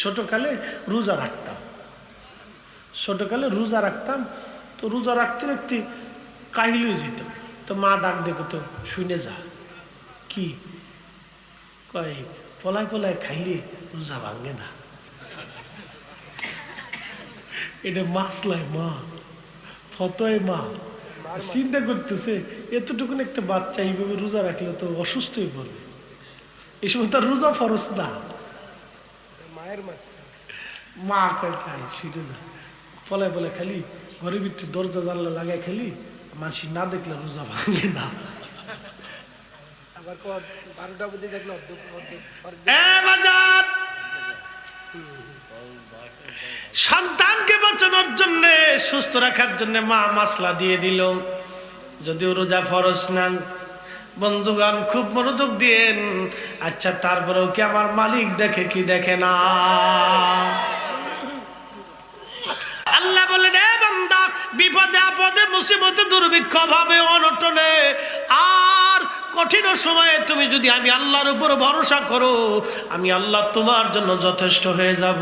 ছোটকালে রোজা রাখতাম। ছোটকালে রোজা রাখতাম, তো রোজা রাখতে রাখতে কাহিল যেতাম। তো মা ডাক দেখো তো শুনে যা। কি? কয়, পলায় পলায় খাইলে রোজা ভাঙে না। এটা মাসলায় মা, ফতোয় মা। চিন্তা করতেছে, এতটুকুন একটা বাচ্চা এইভাবে রোজা রাখলে তো অসুস্থই পড়বে। এই সময় তার রোজা ফরস না। মাছ মা কয় খাই শুনে যা। পলায় পলায় খালি ঘরের ভিতরে দরজা জানলা লাগাই খালি মানুষ না দেখলে রোজা ভাঙে না। আবার বারোটা দেখল সন্তানকে বাঁচানোর জন্য সুস্থ রাখার জন্য মা মাসলা দিয়ে দিল। যদিও রোজা ফরজ নান বন্ধুগণ, খুব মনোযোগ দিয়েন। আচ্ছা তারপরেও কি আমার মালিক দেখে কি দেখে না? আল্লাহ বান্দা, বিপদে, আপদে, মুসিবতে, দুর্ভিক্ষ ভাবে অনটনে, আর কঠিন সময়ে তুমি যদি আমি আল্লাহর উপর ভরসা করো, আমি আল্লাহ তোমার জন্য যথেষ্ট হয়ে যাব।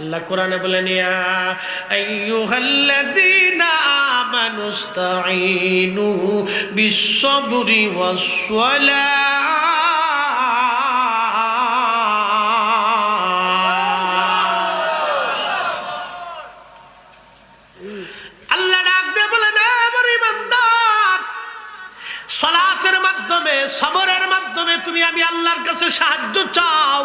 আল্লাহ কোরআনে ইয়া আইয়ুহাল্লাযীনা আমার ইমানদার, সলাতের মাধ্যমে, সবরের মাধ্যমে তুমি আমি আল্লাহর কাছে সাহায্য চাও।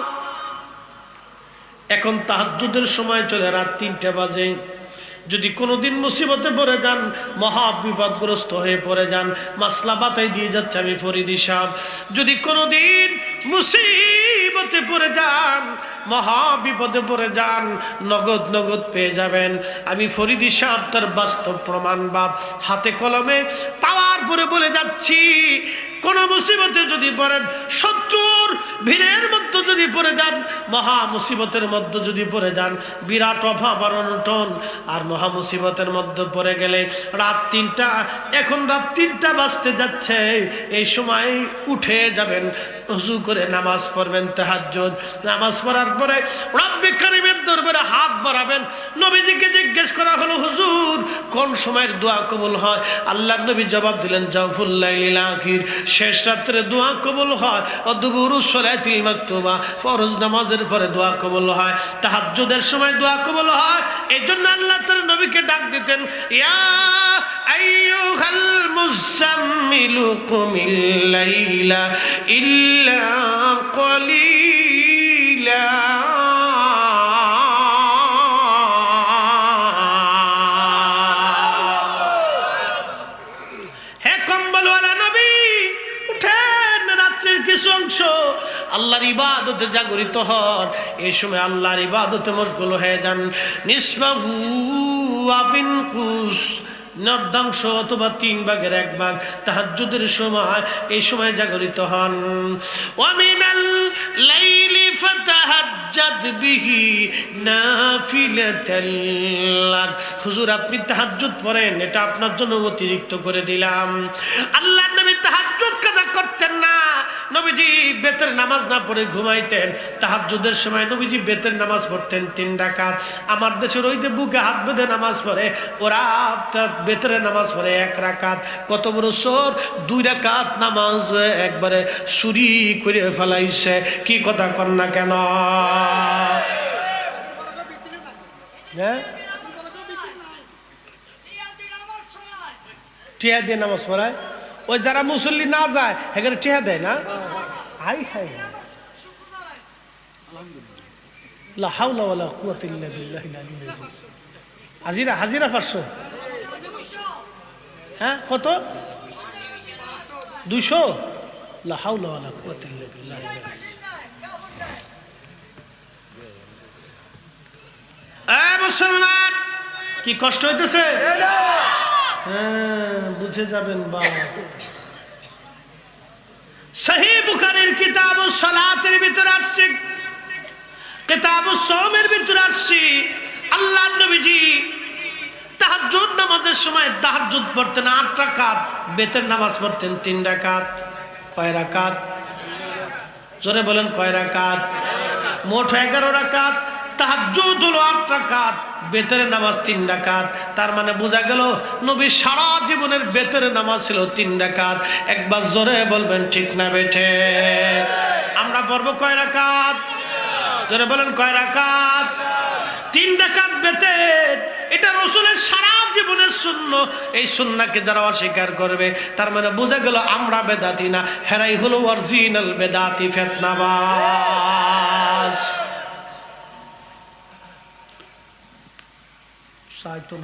এখন তাহাজ্জুদের সময় চলে, রাত তিনটে বাজে। যদি কোনোদিন মুসিবতে পড়ে যান মহা বিপদগ্রস্ত হয়ে পড়ে যান, মাসলা বাতাই দিয়ে যাচ্ছে আমি ফরিদি সাহ যদি কোনোদিন মুসিবতে পড়ে যান মহা বিপদে পড়ে যান, নগদ নগদ পেয়ে যাবেন। আমি ফরিদি সাহ তার বাস্তব প্রমাণ বাপ। হাতে কলমে পাওয়ার পরে বলে যাচ্ছি, কোন মুসিবতে যদি পড়েন শত্রুর ভিড়ের মধ্যে যদি পড়ে যান, মহা মুসিবতের মধ্যে যদি পড়ে যান, বিরাট অভাব আর অনটন। আর মহা মুসিবতের মধ্যে পড়ে গেলে রাত তিনটা, এখন রাত তিনটা বাজতে যাচ্ছে। এই সময় উঠে যাবেন, উজু করে নামাজ পড়বেন তাহাজ নামাজ পড়ার পরে, রব্বি দরবারে হাত বাড়াবেন। নবীজিকে জিজ্ঞেস করা হলো, হুজুর, কোন সময়ের দোয়া কবুল হয়? আল্লাহ নবী জবাব দিলেন জাফুল্লাইল আখির। শেষ রাত্রে দোয়া কবুল হয়। অদুবুরু সলাতিল মাকতুবা, ফরজ নামাজের পরে দোয়া কবুল হয়। তাহাজ্জুদের সময় দোয়া কবুল হয়। এই জন্য আল্লাহ তার নবীকে ডাক দিতেন, ইয়া আইয়ুহাল মুজাম্মিলু কুমিল ইল্লা কম্বলওয়ালা নবী, উঠেন রাত্রির কিছু অংশ। আল্লাহর ইবাদতে জাগরিত হন। এই সময় আল্লাহর ইবাদতে মশগুল হয়ে যান। নিসবাহু আবিন কুশ নর্দাংশ অথবা তিন ভাগের এক ভাগ যুদ্ধের সময় এই সময় জাগরিত হন। লাক হুজুর আপনি তাহাজ্জুদ পড়েন এটা আপনার জন্য অতিরিক্ত করে দিলাম। আল্লাহ নবী বেতের নামাজ না পড়ে ঘুমাইতেন। তাহাজ্জুদের সময় নবীজি বেতের নামাজ পড়তেন তিন রাকাত। আমার দেশের ওই যে বুকে হাত বেঁধে নামাজ পড়ে, ওরা বেতরে নামাজ পড়ে এক রাকাত। কত বড় সোর, দুই রাকাত নামাজ একবারে চুরি করে ফেলাইছে। কি কথা কর না কেন? হ্যাঁ টিয়া দিয়ে নামাজ পড়ায়। ওই যারা মুসল্লি না যায় এখানে টিয়া দেয় না? হাই হাই। হাজিরা হাজিরা পাঁচশো। হ্যাঁ কত? দুইশো? লা হাওলা ওয়ালা কুওয়াতা ইল্লা বিল্লাহিল আলিয়্যিল আযীম। এ মুসলমান, কি কষ্ট হইতেছে? হ্যাঁ বুঝে যাবেন বা সহি বুখারীর কিতাব সালাতের ভিতরে আসছে। কিতাব সওমের ভিতরে আসছি। আল্লাহ নবীজি তাহাজ্জুদ নামাজের সময় তাহাজ্জুদ পড়তেন আট রাকাত, বেতের নামাজ পড়তেন তিন রাকাত। কয় রাকাত? জোরে বলেন কয় রাকাত? মোট এগারো রাকাত তাহাজ্জুদ হলো আট রাকাত। বেতরের নামাজ তিন ডাকাত তার মানে বোঝা গেল, নবী সারা জীবনের বেতরের নামাজ ছিল তিন রাকাত। একবার জোরে বলবেন, ঠিক না বেঠে? আমরা পড়ব কয় রাকাত? জোরে বলেন, কয় রাকাত? তিন রাকাত বেতের, এটা রসুলের সারা জীবনের শূন্য এই সুন্নাকে যারা অস্বীকার করবে, তার মানে বোঝা গেল আমরা বেদাতি না। হেরাই হলো অরিজিনাল বেদাতি saitona.